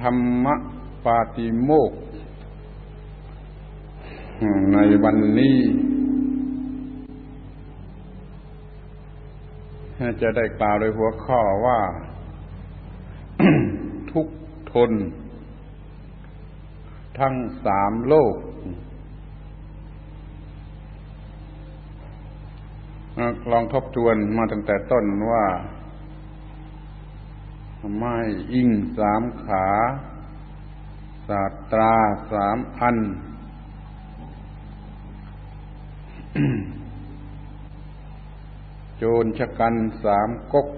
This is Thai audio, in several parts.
ธรรมปาติโมก ในวันนี้ จะได้กล่าวโดยหัวข้อว่า ทุกทน ทั้งสามโลก ลองทบทวนมาตั้งแต่ต้นว่า ไม้อิงสามขาศาสตราสามอัน โจรชะกันสามกก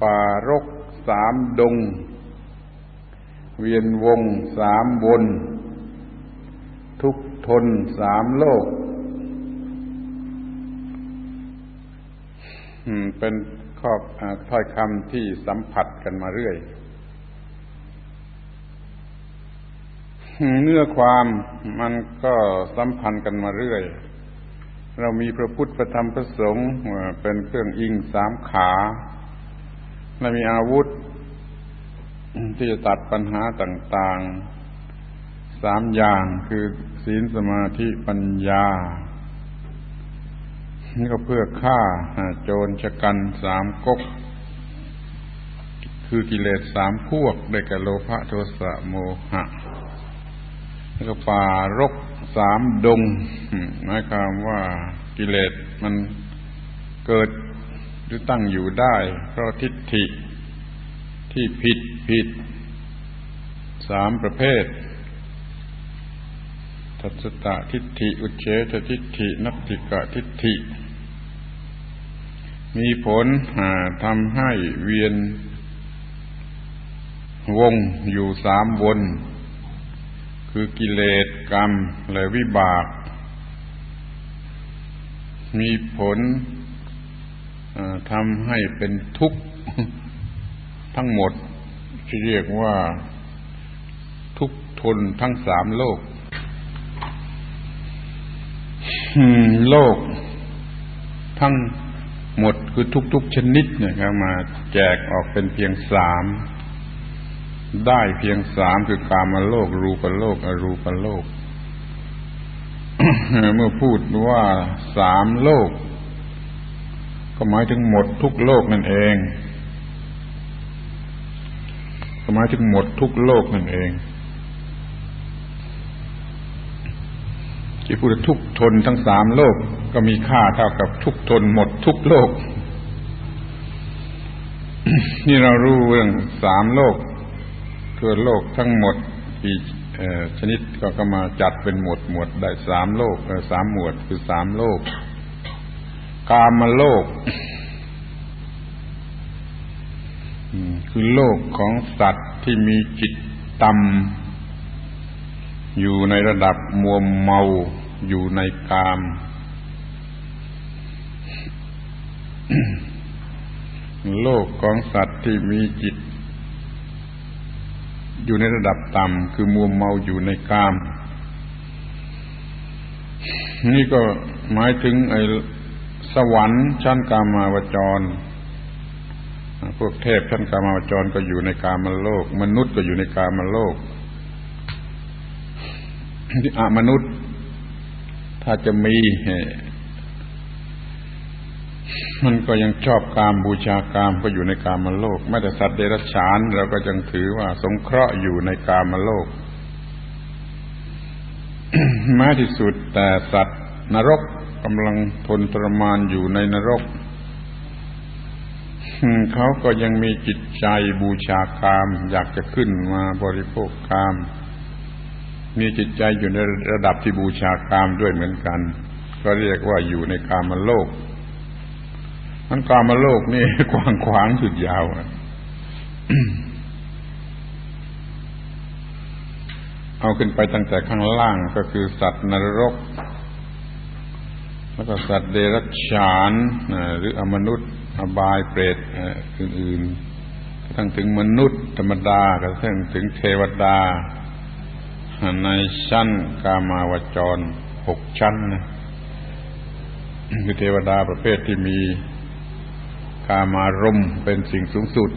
ป่ารกสามดง เวียนวงสามวนทุกทนสามโลกเป็น ข้อถ้อยคำที่สัมผัสกันมาเรื่อย เนื้อความมันก็สัมพันธ์กันมาเรื่อย เรามีพระพุทธพระธรรมพระสงฆ์เป็นเครื่องอิงสามขาและมีอาวุธ ที่จะตัดปัญหาต่าง ๆ สามอย่างคือศีลสมาธิปัญญา ก็เพื่อฆ่าโจรชะกันสามก๊ก คือกิเลสสามพวกได้แก่โลภะโทสะโมหะแล้วก็ป่ารกสามดงหมายความว่ากิเลสมันเกิดหรือตั้งอยู่ได้ เพราะทิฏฐิที่ผิดผิดสามประเภท ทัศตะทิฏฐิ อุเฉททิฏฐินัตติกะทิฏฐิ มีผลทำให้เวียน วงอยู่สามวน คือกิเลสกรรม และวิบาก มีผลทำให้เป็นทุกข์ทั้งหมด ที่เรียกว่าทุกทนทั้งสามโลก โลกทั้ง หมดคือทุกๆชนิดเนี่ยครับมาแจกออกเป็นเพียงสามได้เพียงสามคือกามโลก รูปโลก อรูปโลก เมื่อพูดว่าสามโลก ก็หมายถึงหมดทุกโลกนั่นเองก็หมายถึงหมดทุกโลกนั่นเอง ที่พูดทุกทนทั้งสามโลกก็มีค่าเท่ากับทุกทนหมดทุกโลก นี่เรารู้เรื่องสามโลกคือโลกทั้งหมดกี่ชนิดก็ก็มาจัดเป็นหมวดหมวดได้สามโลกสามหมวดคือสามโลก กามโลกคือโลกของสัตว์ที่มีจิตต่ำอยู่ในระดับมัวเมา อยู่ในกาม โลกของสัตว์ที่มีจิต อยู่ในระดับต่ำคือมัวเมาอยู่ในกาม นี่ก็หมายถึงไอ้สวรรค์ชั้นกามาวจร พวกเทพชั้นกามาวจรก็อยู่ในกามโลก มนุษย์ก็อยู่ในกามโลกที่อมนุษย์ ถ้าจะมีมันก็ยังชอบกามบูชากามก็อยู่ในกามโลกแม้แต่สัตว์เดรัจฉานเราก็ยังถือว่า สงเคราะห์อยู่ในกามโลกแม้ที่สุดแต่สัตว์นรกกำลังทนทรมานอยู่ในนรกเขาก็ยังมีจิตใจบูชากาม อยากจะขึ้นมาบริโภคกาม มีจิตใจอยู่ในระดับที่บูชากามด้วยเหมือนกัน ก็เรียกว่าอยู่ในกามโลก มันกามโลกนี่กว้างขวางสุดยาวเอาขึ้นไปตั้งแต่ข้างล่างก็คือสัตว์นรก แล้วก็สัตว์เดรัจฉานหรืออมนุษย์อบายเปรตอื่นๆ ทั้งถึงมนุษย์ธรรมดากระทั่งถึงเทวดา ในชั้นกามาวจรหกชั้นนะคือเทวดาประเภทที่มีกามารมเป็นสิ่งสูงสุด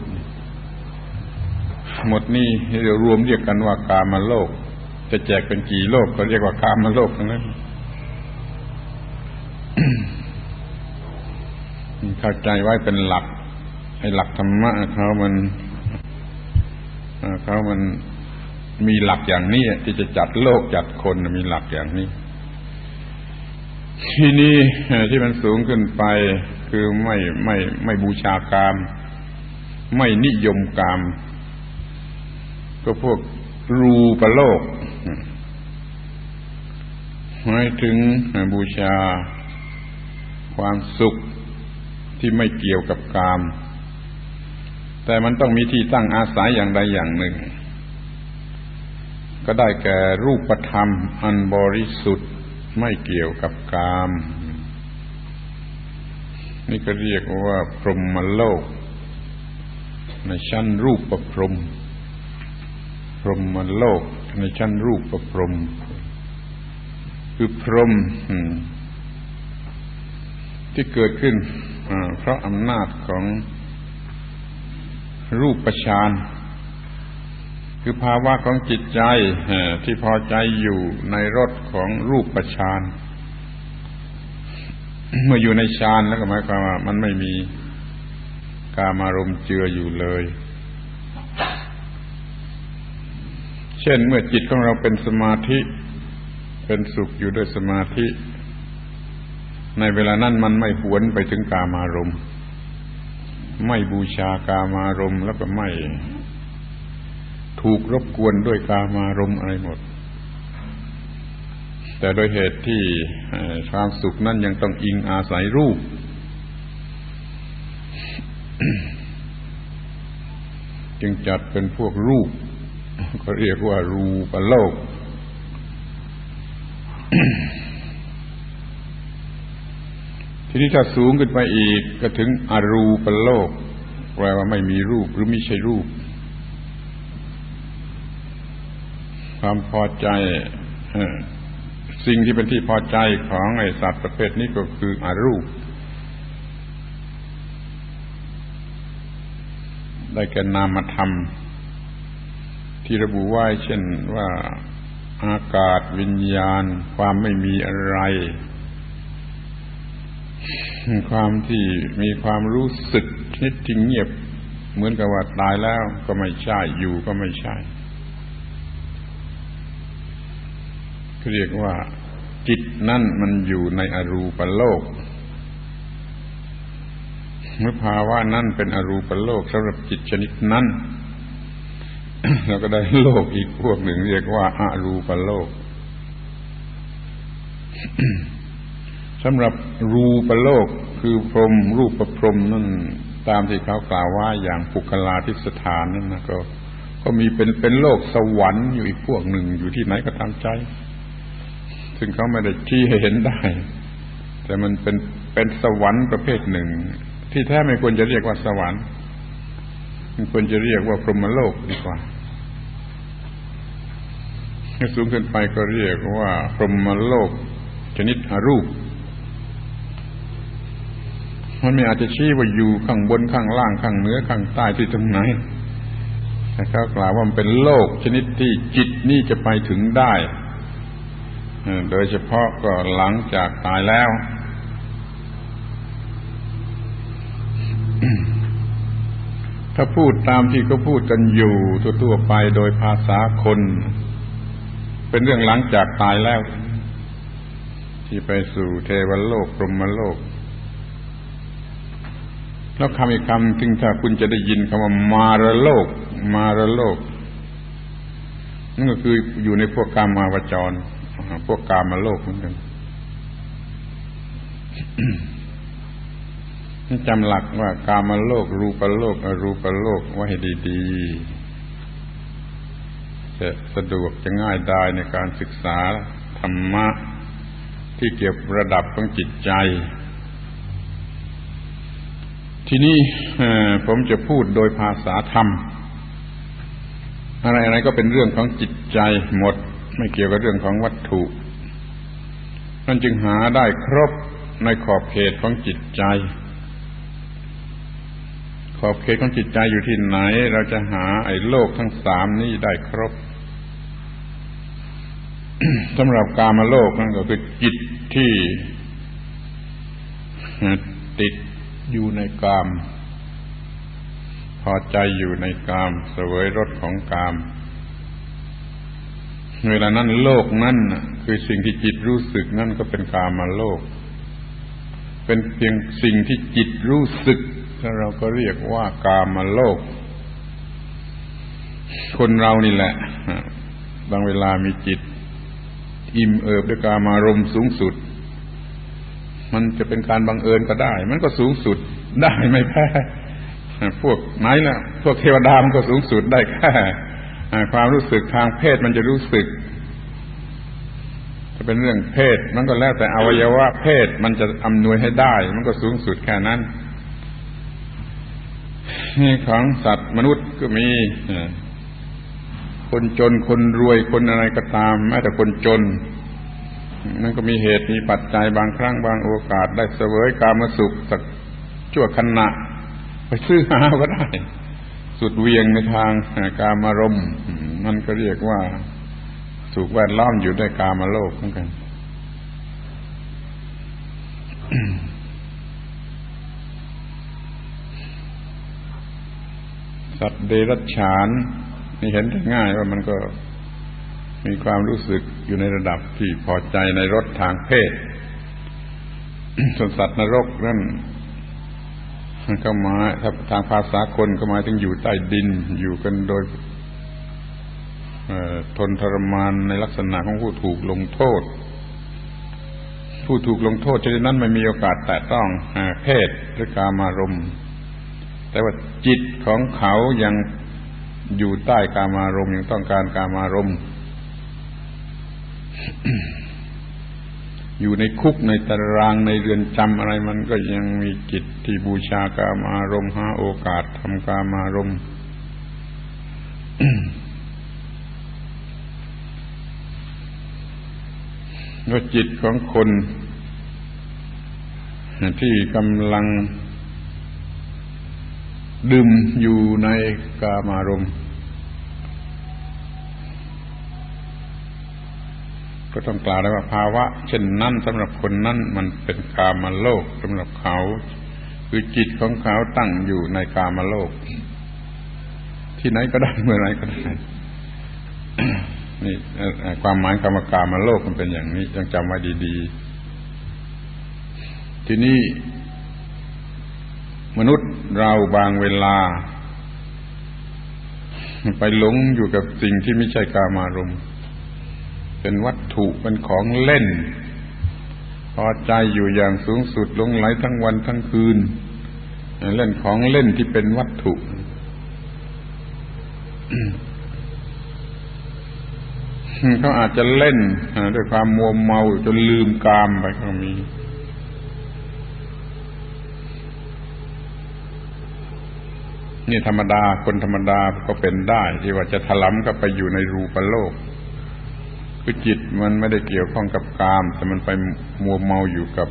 หมดนี่เรารวมเรียกกันว่ากามาโลก จะแจกเป็นกี่โลกก็เรียกว่ากามาโลกทั้งนั้นเข้าใจไว้เป็นหลักไอ้หลักธรรมะเขามันเขามัน มีหลักอย่างนี้ที่จะจัดโลกจัดคนมีหลักอย่างนี้ ที่นี่ที่มันสูงขึ้นไป คือไม่ไม่ไม่บูชากาม ไม่นิยมกาม ก็พวกรูปโลกหมายถึงบูชา ความสุขที่ไม่เกี่ยวกับกาม แต่มันต้องมีที่ตั้งอาศัยอย่างใดอย่างหนึ่ง ก็ได้แก่รูปธรรม อันบริสุทธิ์ไม่เกี่ยวกับกาม นี่ก็เรียกว่าพรหมโลก ในชั้นรูปประพรหมพรหมโลก ในชั้นรูปประพรหมคือพรหมที่เกิดขึ้นเพราะอำนาจของรูปประชาน คือภาวะของจิตใจที่พอใจอยู่ในรสของรูปประชานเมื่ออยู่ในฌานแล้วก็หมายความว่ามันไม่มีกามารมเจืออยู่เลย เช่นเมื่อจิตของเราเป็นสมาธิ เป็นสุขอยู่ด้วยสมาธิ ในเวลานั้นมันไม่หวนไปถึงกามารมไม่บูชากามารมแล้วก็ไม่ ถูกรบกวนด้วยกามารมอะไรหมด แต่โดยเหตุที่ความสุขนั้นยังต้องอิงอาศัยรูป จึงจัดเป็นพวกรูป ก็เรียกว่ารูปโลกทีนี้ถ้าสูงขึ้นไปอีกก็ถึงอรูปโลกแปลว่าไม่มีรูปหรือไม่ใช่รูป ความพอใจสิ่งที่เป็นที่พอใจของไอสัตว์ประเภทนี้ก็คืออรูป ได้แก่นามธรรม ที่ระบุไว้เช่นว่าอากาศวิญญาณ ความไม่มีอะไร ความที่มีความรู้สึกนิดที่เงียบ เหมือนกับว่าตายแล้วก็ไม่ใช่อยู่ก็ไม่ใช่ เรียกว่า จิตนั่นมันอยู่ในอรูปโลกเมื่อภาวะนั่นเป็นอรูปโลกสำหรับจิตชนิดนั้นเราก็ได้โลกอีกพวกหนึ่ง เรียกว่าอารูปโลกสำหรับรูปโลกคือพรมรูปประพรมนั่นตามที่เขากล่าวว่าอย่างปุกลาทิสถานนั่นนะก็ ก็มีเป็นเป็นโลกสวรรค์อยู่อีกพวกหนึ่งอยู่ที่ไหนก็ตามใจ ซึ่งเขาไม่ได้ชี้ให้เห็นได้ แต่มันเป็นเป็นสวรรค์ประเภทหนึ่ง ที่แท้ไม่ควรจะเรียกว่าสวรรค์มันควรจะเรียกว่าพรหมโลกดีกว่าถ้าสูงขึ้นไปก็เรียกว่าพรหมโลก ชนิดอรูป มันไม่อาจจะชี้ว่าอยู่ข้างบนข้างล่างข้างเหนือข้างใต้ที่ตรงไหนแต่เขากล่าวว่ามันเป็นโลกชนิดที่จิตนี่จะไปถึงได้ โดยเฉพาะก็หลังจากตายแล้ว ถ้าพูดตามที่เขาพูดกันอยู่ทั่วๆไปโดยภาษาคน เป็นเรื่องหลังจากตายแล้ว ที่ไปสู่เทวโลกพรหมโลก แล้วคำอีกคำถึงถ้าคุณจะได้ยินคำว่ามารโลก มารโลกนั่นก็คืออยู่ในพวกกามาวจร พวกกามาโลกเหมือนกันจำหลักว่ากามาโลก รูปโลก อรูปโลกไว้ให้ดีๆจะสะดวกจะง่ายดายในการศึกษาธรรมะที่เกี่ยวกับระดับของจิตใจ ทีนี้ผมจะพูดโดยภาษาธรรม อะไรๆก็เป็นเรื่องของจิตใจหมด ไม่เกี่ยวกับเรื่องของวัตถุ นั่นจึงหาได้ครบในขอบเขตของจิตใจ ขอบเขตของจิตใจอยู่ที่ไหน เราจะหาไอ้โลกทั้งสามนี้ได้ครบสำหรับกามาโลกนั่นก็คือจิตที่ติดอยู่ในกาม พอใจอยู่ในกาม เสวยรสของกาม เวลานั้นโลกนั่นคือสิ่งที่จิตรู้สึกนั่นก็เป็นกามาโลก เป็นเพียงสิ่งที่จิตรู้สึกถ้าเราก็เรียกว่ากามาโลก คนเรานี่แหละ บางเวลามีจิต อิ่มเอิบด้วยกามารมสูงสุด มันจะเป็นการบังเอิญก็ได้ มันก็สูงสุดได้ไม่แพ้พวกไหนล่ะ พวกเทวดามันก็สูงสุดได้แค่ ความรู้สึกทางเพศมันจะรู้สึกจะเป็นเรื่องเพศ มันก็แล้วแต่อวัยวะเพศมันจะอำนวยให้ได้ มันก็สูงสุดแค่นั้นนี่ของสัตว์มนุษย์ก็มี คนจนคนรวยคนอะไรก็ตาม แม้แต่คนจนนั่นก็มีเหตุมีปัจจัยบางครั้งบางโอกาสได้เสวยกามสุขสักชั่วขณะ ไปซื้อหาก็ได้ สุดเวียงในทางกามารมณ์มันก็เรียกว่าถูกแวดล้อมอยู่ด้วยกามโลกเหมือนกัน สัตว์เดรัจฉานนี่เห็นได้ง่ายว่ามันก็มีความรู้สึกอยู่ในระดับที่พอใจในรสทางเพศส่วนสัตว์นรกนั่น เข้ามาถ้าทางภาษาคนก็หมาถึงอยู่ใต้ดิน อยู่กันโดยทนทรมานในลักษณะของผู้ถูกลงโทษ ผู้ถูกลงโทษชนิดนั้นไม่มีโอกาสแตะต้องเพศหรือการมารมณ์ แต่ว่าจิตของเขายังอยู่ใต้กามารมณ์ยังต้องการกามารมณ์ อยู่ในคุกในตารางในเรือนจำอะไรมันก็ยังมีจิตที่บูชากามารมหาโอกาสทำกามารมว่าจิตของคนที่กำลังดื่มอยู่ในกามารมณ์ ก็ต้องกล่าวได้ว่าภาวะ เช่นนั้นสำหรับคนนั้นมันเป็นกามโลกสำหรับเขา คือจิตของเขาตั้งอยู่ในกามโลก ที่ไหนก็ได้เมื่อไรก็ได้นี่ความหมายกรรมกามาโลกมันเป็นอย่างนี้ต้องจำไว้ดีๆ ทีนี้ มนุษย์เราบางเวลา ไปหลงอยู่กับสิ่งที่ไม่ใช่กามารมณ์ เป็นวัตถุเป็นของเล่น พอใจอยู่อย่างสูงสุดลงไหลทั้งวันทั้งคืน เล่นของเล่นที่เป็นวัตถุเขาอาจจะเล่นด้วยความมัวเมาจนลืมกามไปก็มีนี่ธรรมดาคนธรรมดาก็เป็นได้ ที่ว่าจะถลำก็ไปอยู่ในรูปโลก คือจิตมันไม่ได้เกี่ยวข้องกับกาม แต่มันไปมัวเมาอยู่กับ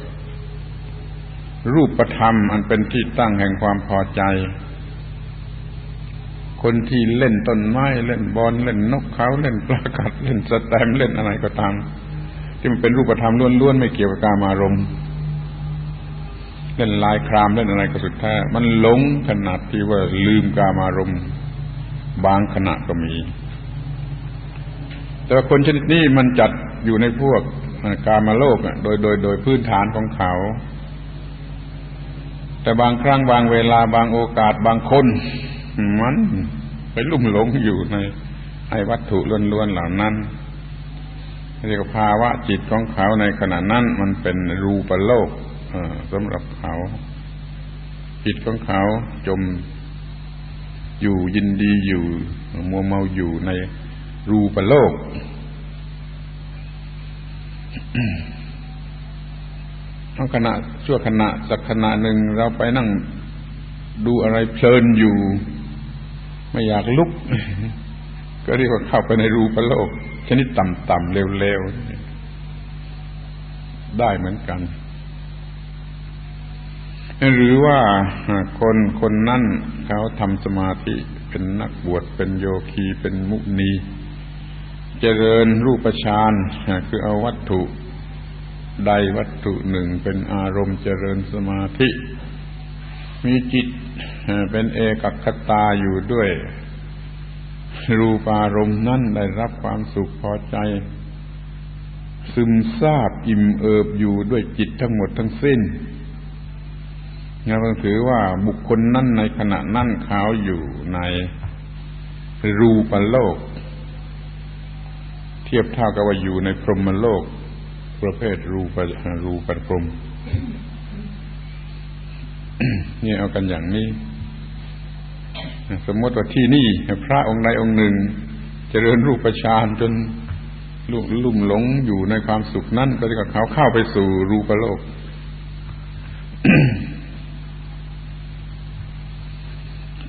รูปธรรมอันเป็นที่ตั้งแห่งความพอใจ คนที่เล่นต้นไม้เล่นบอลเล่นนกเขาเล่นปลากัดเล่นสแตมเล่นอะไรก็ตามที่มันเป็นรูปธรรมล้วนๆไม่เกี่ยวกับการอารมณ์เล่นลายครามเล่นอะไรก็สุดแท้มันหลงขนาดที่ว่าลืมกามารมณ์บางขณะก็มี แต่คนชนิดนี้มันจัดอยู่ในพวกกามาโลกโดยโดยโดยพื้นฐานของเขา แต่บางครั้งบางเวลาบางโอกาสบางคน มันไปลุ่มหลงอยู่ในไอ้วัตถุล้วนๆเหล่านั้นเรียกภาวะจิตของเขาในขณะนั้นมันเป็นรูปโลกสำหรับเขา จิตของเขาจมอยู่ยินดีอยู่ มัวเมาอยู่ใน รูปโลกทั้งขณะชั่วขณะสักขณะหนึ่งเราไปนั่งดูอะไรเพลินอยู่ ไม่อยากลุก ก็เรียกว่าเข้าไปในรูปโลก ชนิดต่ำๆเร็วๆ ได้เหมือนกัน หรือว่าคนคนนั่นเขาทำสมาธิเป็นนักบวชเป็นโยคีเป็นมุนี เจริญรูปฌานคือเอาวัตถุใดวัตถุหนึ่งเป็นอารมณ์เจริญสมาธิ มีจิตเป็นเอกคตาอยู่ด้วย รูปารมณ์นั่นได้รับความสุขพอใจ ซึมซาบอิ่มเอิบอยู่ด้วยจิตทั้งหมดทั้งสิ้นเราต้องถือว่าบุคคลนั่นในขณะนั่นเขาอยู่ในรูปโลก เทียบเท่ากับว่าอยู่ในพรหมโลก ประเภทรูปรูปพรหมนี่เอากันอย่างนี้ สมมติว่าที่นี่ พระองค์ใดองค์หนึ่งจเจริญรูปฌานจนลุ่มหลงอยู่ในความสุขนั่นก็จะเขาเข้าไปสู่รูปโลก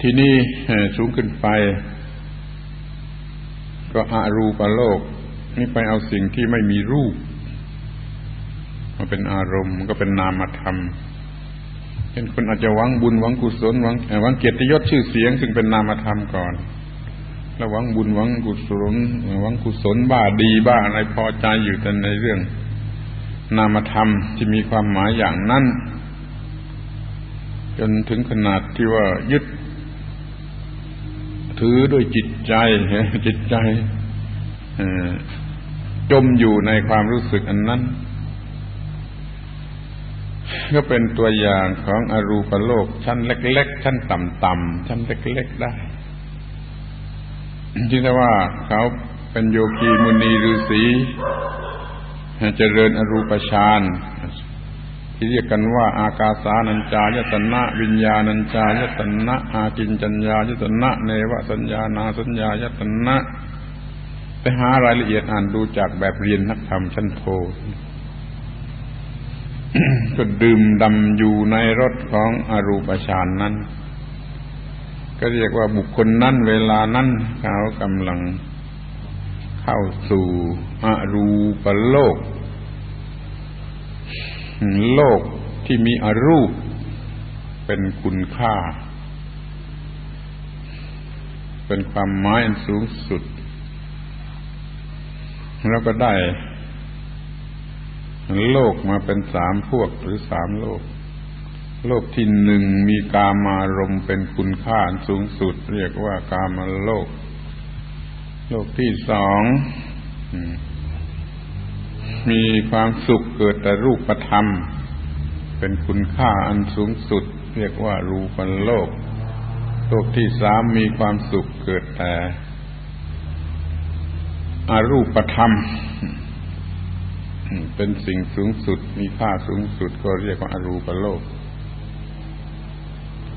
ที่นี่สูงขึ้นไป ก็อารูปโลก นี่ไปเอาสิ่งที่ไม่มีรูปมาเป็นอารมณ์มันก็เป็นนามธรรมเช่นคนอาจจะหวังบุญหวังกุศลหวังหวังเกียรติยศชื่อเสียง ซึ่งเป็นนามธรรมก่อนแล้วหวังบุญหวังกุศลหวังกุศลบ้าดีบ้าอะไรพอใจอยู่แต่ในเรื่อง นามธรรมที่มีความหมายอย่างนั้นจนถึงขนาดที่ว่ายึด ถือด้วยจิตใจจิตใจ จมอยู่ในความรู้สึกอันนั้น ก็เป็นตัวอย่างของอรูปโลกชั้นเล็ก ๆ ชั้นต่ำๆชั้นเล็ก ๆ ได้ที่แต่ว่าเขาเป็นโยคีมุนีฤาษีเจริญอรูปฌานที่เรียกกันว่า อากาสานัญจายตนะ วิญญาณัญจายตนะอากินจัญญายตนะ เนวสัญญานาสัญญายตนะ ไปหารายละเอียดอ่านดูจากแบบเรียนนักธรรมชั้นโทก็ดื่มดำอยู่ในรถของอรูปฌานนั้น ก็เรียกว่าบุคคลนั้นเวลานั้นเขากำลังเข้าสู่อรูปโลก โลกที่มีอรูปเป็นคุณค่า เป็นความหมายอันสูงสุด แล้วก็ได้โลกมาเป็นสามพวกหรือสามโลก โลกที่หนึ่งมีกามารมเป็นคุณค่าสูงสุด เรียกว่ากามโลก โลกที่สองมีความสุขเกิดแต่รูปธรรม เป็นคุณค่าอันสูงสุด เรียกว่ารูปโลก โลกที่สามมีความสุขเกิดแต่ อารูปธรรม เป็นสิ่งสูงสุด มีค่าสูงสุดก็เรียกว่าอารูปโลก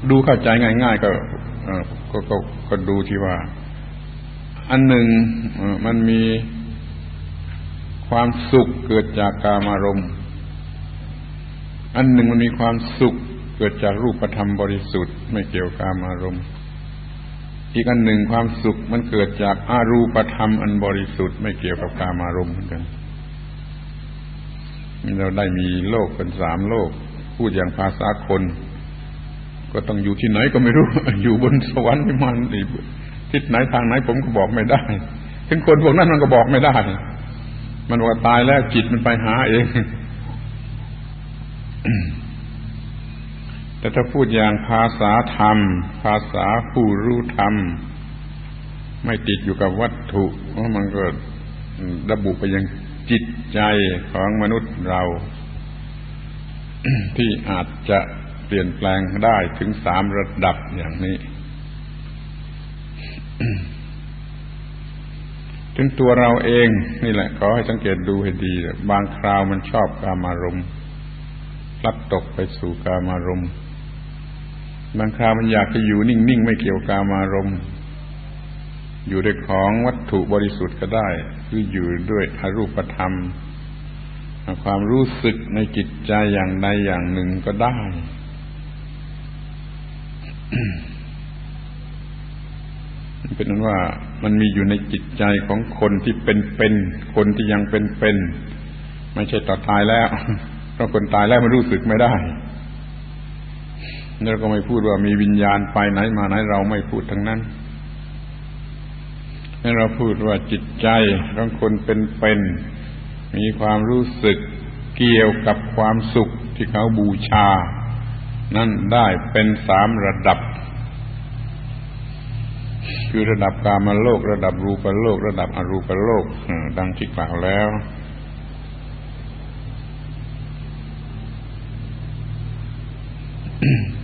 ดูเข้าใจง่าย ๆ ก็ก็ก็ก็ดูที่ว่า อันหนึ่งมันมีความสุขเกิดจากกามารมณ์ อันหนึ่งมันมีความสุขเกิดจากรูปธรรมบริสุทธิ์ ไม่เกี่ยวกามารมณ์ อีกอันหนึ่งความสุขมันเกิดจากอารูปธรรมอันบริสุทธิ์ไม่เกี่ยวกับกามารมณ์เหมือนกันเราได้มีโลกเป็นสามโลก พูดอย่างภาษาคน ก็ต้องอยู่ที่ไหนก็ไม่รู้ อยู่บนสวรรค์ไม่มันทิศไหนทางไหนผมก็บอกไม่ได้ถึงคนพวกนั้นมันก็บอกไม่ได้ มันว่าตายแล้วจิตมันไปหาเอง แต่ถ้าพูดอย่างภาษาธรรม ภาษาผู้รู้ธรรม ไม่ติดอยู่กับวัตถุเพราะมันก็ระบุไปยังจิตใจของมนุษย์เรา ที่อาจจะเปลี่ยนแปลงได้ถึงสามระดับอย่างนี้ ถึงตัวเราเองนี่แหละขอให้สังเกตดูให้ดี บางคราวมันชอบกามารมณ์พลัดตกไปสู่กามารมณ์ บางคราวมันอยากจะอยู่นิ่งๆ ไม่เกี่ยวกามารมณ์ อยู่ด้วยของวัตถุบริสุทธิ์ก็ได้ คืออยู่ด้วยอรูปธรรม ความรู้สึกในจิตใจอย่างใดอย่างหนึ่งก็ได้ เป็นนั้นว่ามันมีอยู่ในจิตใจของคนที่เป็นเป็นคนที่ยังเป็นเป็นไม่ใช่ต่อตายแล้วเพราะคนตายแล้วมันรู้สึกไม่ได้ เราก็ไม่พูดว่ามีวิญญาณไปไหนมาไหนเราไม่พูดทั้งนั้นให้เราพูดว่าจิตใจของคนเป็นเป็นมีความรู้สึกเกี่ยวกับความสุขที่เขาบูชา นั่นได้เป็นสามระดับ คือระดับกามโลก ระดับรูปโลก ระดับอรูปโลกดังที่กล่าวแล้วที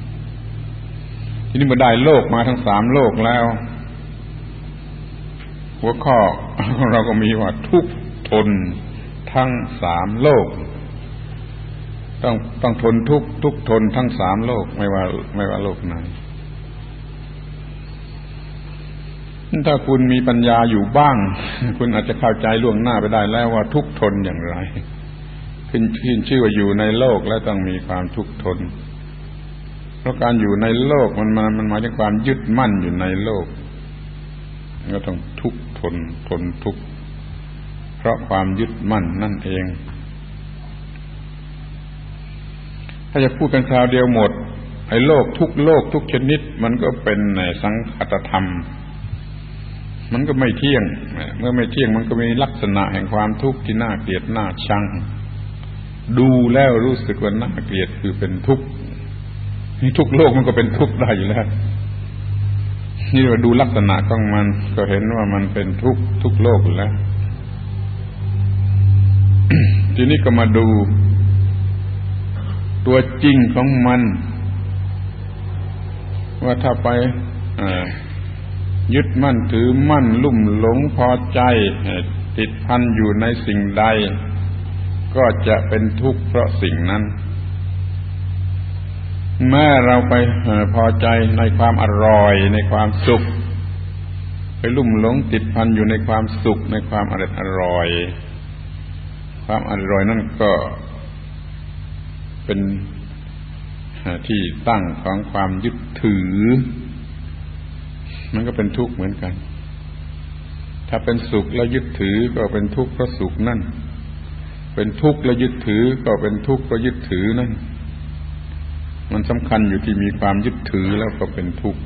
นี้เมื่อได้โลกมาทั้งสามโลกแล้ว หัวข้อเราก็มีว่าทุกทนทั้งสามโลก ต้องต้องทนทุกทุกทนทั้งสามโลกไม่ว่า ไม่ว่าโลกไหนถ้าคุณมีปัญญาอยู่บ้าง คุณอาจจะเข้าใจล่วงหน้าไปได้แล้วว่าทุกทนอย่างไรขึ้นชื่อว่าอยู่ในโลกแล้วต้องมีความทุกทน ราะการอยู่ในโลกมันมามันมาจากความยึดมั่นอยู่ในโลกก็ต้องทุกข์ทนทนทุกข์เพราะความยึดมั่นนั่นเอง ถ้าจะพูดกันคราวเดียวหมดไอ้โลกทุกโลกทุกชนิด มันก็เป็นในสังคตธรรม มันก็ไม่เที่ยง เมื่อไม่เที่ยงมันก็มีลักษณะแห่งความทุกข์ที่น่าเกลียดน่าชัง ดูแล้วรู้สึกว่าน่าเกลียดคือเป็นทุกข์ นี่ทุกโลกมันก็เป็นทุกข์ได้อยู่แล้วนี่เราดูลักษณะของมัน ก็เห็นว่ามันเป็นทุกทุกโลกอยู่แล้ว ทีนี้ก็มาดู ตัวจริงของมัน ว่าถ้าไปยึดมั่นถือมั่นลุ่มหลงพอใจ ติดพันอยู่ในสิ่งใด ก็จะเป็นทุกข์เพราะสิ่งนั้น แม้เราไปพอใจในความอร่อยในความสุข ไปลุ่มหลงติดพันอยู่ในความสุขในความอร่อยอร่อย ความอร่อยนั่นก็เป็นที่ตั้งของความยึดถือ มันก็เป็นทุกข์เหมือนกัน ถ้าเป็นสุขแล้วยึดถือก็เป็นทุกข์เพราะสุขนั่น เป็นทุกข์แล้วยึดถือก็เป็นทุกข์เพราะยึดถือนั่น มันสำคัญอยู่ที่มีความยึดถือแล้วก็เป็นทุกข์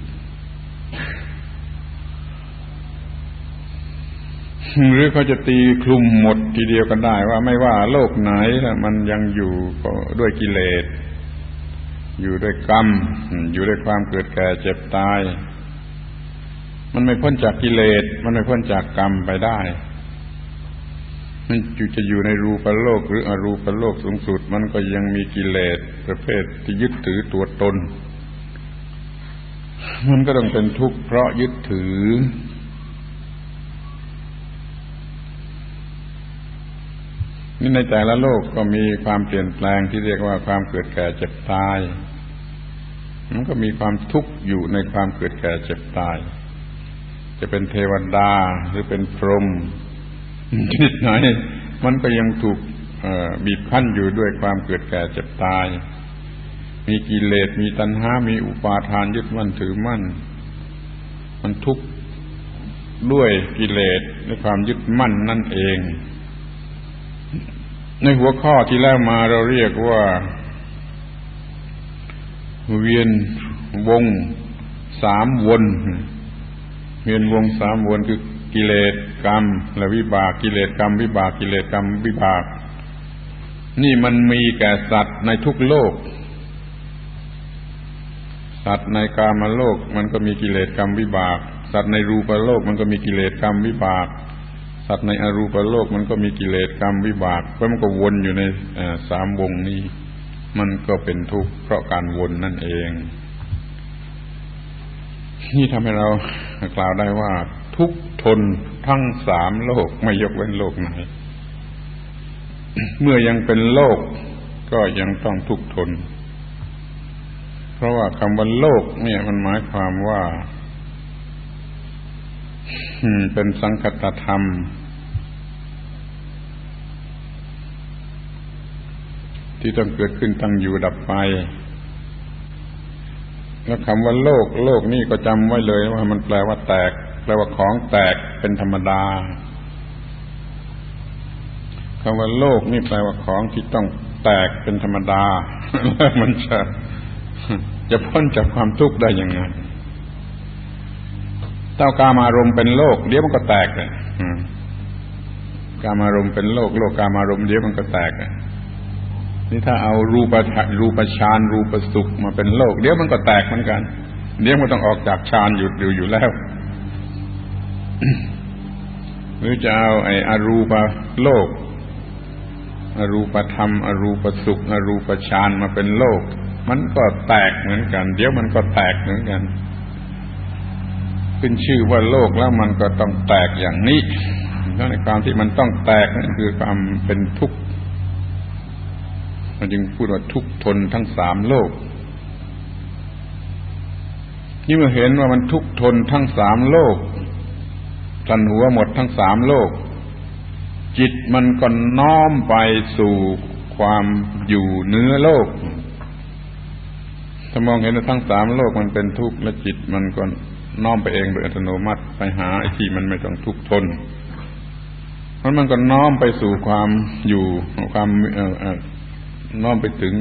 หรือเขาจะตีคลุมหมดทีเดียวกันได้ว่าไม่ว่าโลกไหนมันยังอยู่ด้วยกิเลส อยู่ด้วยกรรม อยู่ด้วยความเกิดแก่เจ็บตาย มันไม่พ้นจากกิเลส มันไม่พ้นจากกรรมไปได้ มันจะอยู่ในรูปโลกหรืออรูปโลกสูงสุด มันก็ยังมีกิเลสประเภทที่ยึดถือตัวตน มันก็ต้องเป็นทุกข์เพราะยึดถือ นี่ในแต่ละโลกก็มีความเปลี่ยนแปลงที่เรียกว่าความเกิดแก่เจ็บตาย มันก็มีความทุกข์อยู่ในความเกิดแก่เจ็บตาย จะเป็นเทวดาหรือเป็นพรหม ชนิดไหนมันก็ยังถูกบีบคั้นอยู่ด้วยความเกิดแก่เจ็บตาย มีกิเลสมีตัณหา มีอุปาทานยึดมั่นถือมั่น มันทุกข์ด้วยกิเลสด้วยความยึดมั่นนั่นเอง ในหัวข้อที่แล้วมาเราเรียกว่า เวียนวงสามวน เวียนวงสามวนคือกิเลส กรรม และวิบากกิเลสกรรม วิบากกิเลสกรรมวิบาก นี่มันมีแก่สัตว์ในทุกโลก สัตว์ในกามโลกมันก็มีกิเลสกรรมวิบาก สัตว์ในรูปโลกมันก็มีกิเลสกรรมวิบาก สัตว์ในอรูปโลกมันก็มีกิเลสกรรมวิบากเพราะมันก็วนอยู่ในสามวงนี้ มันก็เป็นทุกข์เพราะการวนนั่นเองนี่ทำให้เรากล่าวได้ว่าทุก ทนทั้งสามโลกไม่ยกเว้นโลกไหน เมื่อยังเป็นโลกก็ยังต้องทุกทน เพราะว่าคำว่าโลกเนี่ยมันหมายความว่าเป็นสังคตธรรม ที่ต้องเกิดขึ้นตั้งอยู่ดับไป แล้วคำว่าโลก โลกนี่ก็จำไว้เลยว่ามันแปลว่าแตก แปลว่าของแตกเป็นธรรมดาคำว่าโลกนี่แปลว่าของที่ต้องแตกเป็นธรรมดาแล้วมันจะจะพ้นจากความทุกข์ได้ยังไงเต้ากามารมเป็นโลก เดี๋ยวมันก็แตกเลยกามารมเป็นโลก โลกกามารมเดี๋ยวมันก็แตกนี่ถ้าเอารูปรูปฌานรูปสุขมาเป็นโลก เดี๋ยวมันก็แตกเหมือนกัน เดี๋ยวมันต้องออกจากฌานหยุดอยู่อยู่แล้ว หรือจะเอาไอ้อรูปโลก อรูปธรรม อรูปสุข อรูปฌานมาเป็นโลก มันก็แตกเหมือนกัน เดี๋ยวมันก็แตกเหมือนกัน ขึ้นชื่อว่าโลกแล้วมันก็ต้องแตกอย่างนี้แล้วในความที่มันต้องแตกนั่นคือความเป็นทุกข์มันจึงพูดว่าทุกทนทั้งสามโลกนี่เมื่อเห็นว่ามันทุกทนทั้งสามโลก สันหัวหมดทั้งสามโลก จิตมันก็น้อมไปสู่ความอยู่เนื้อโลก ถ้ามองเห็นว่าทั้งสามโลกมันเป็นทุกข์และจิตมันก็น้อมไปเองโดยอัตโนมัติไปหาไอ้ที่มันไม่ต้องทุกข์ทนเพราะมันก็น้อมไปสู่ความอยู่ความน้อมไปถึง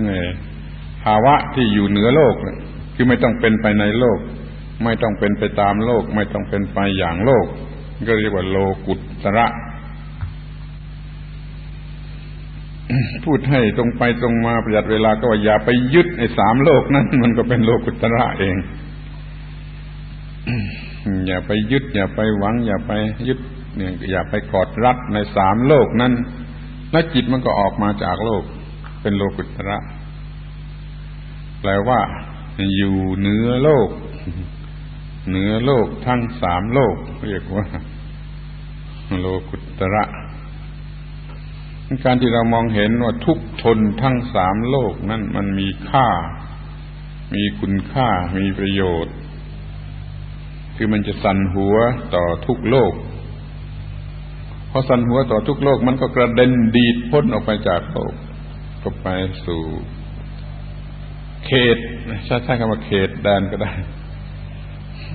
ภาวะที่อยู่เหนือโลกคือไม่ต้องเป็นไปในโลก ไม่ต้องเป็นไปตามโลก ไม่ต้องเป็นไปอย่างโลก ก็เรียกว่าโลกุตระ พูดให้ตรงไปตรงมาประหยัดเวลาก็ว่าอย่าไปยึดไอ้สามโลกนั้น มันก็เป็นโลกุตระเอง อย่าไปยึด อย่าไปหวัง อย่าไปยึดเนี่ยอย่าไปกอดรัดในสามโลกนั้นและจิตมันก็ออกมาจากโลก เป็นโลกุตระ แปลว่า อยู่เหนือโลก เหนือโลกทั้งสามโลก เรียกว่า โลกุตระ การที่เรามองเห็นว่าทุกทนทั้งสามโลกนั้นมันมีค่า มีคุณค่า มีประโยชน์ คือมันจะสั่นหัวต่อทุกโลกพอสั่นหัวต่อทุกโลกมันก็กระเด็นดีดพ้นออกไปจากโลกก็ไปสู่ เขตใช้ใช้คำว่าเขตแดนก็ได้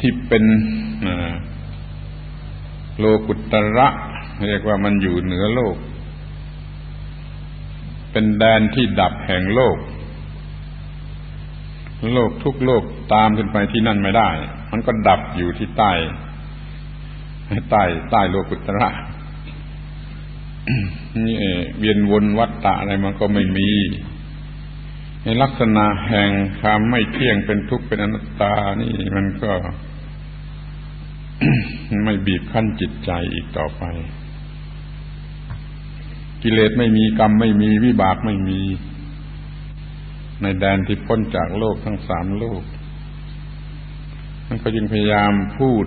ที่เป็นโลกุตระเรียกว่ามันอยู่เหนือโลก เป็นแดนที่ดับแห่งโลก โลกทุกโลกตามขึ้นไปที่นั่นไม่ได้ มันก็ดับอยู่ที่ใต้ใต้ใต้โลกุตระนี่เวียนวนวัฏฏะอะไรมันก็ไม่มีในลักษณะแห่งความไม่เที่ยงเป็นทุกข์เป็นอนัตตานี่มันก็ ไม่บีบคั้นจิตใจอีกต่อไป กิเลสไม่มีกรรมไม่มีวิบากไม่มี ในแดนที่พ้นจากโลกทั้งสามโลกนั่นก็จึงพยายามพูด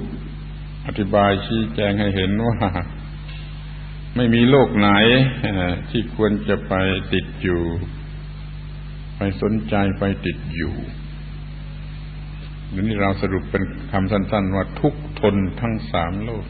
อธิบายชี้แจงให้เห็นว่า ไม่มีโลกไหนที่ควรจะไปติดอยู่ ไปสนใจไปติดอยู่ เดี๋ยวนี้เราสรุปเป็นคำสั้น ๆ ว่าทุกทนทั้งสามโลก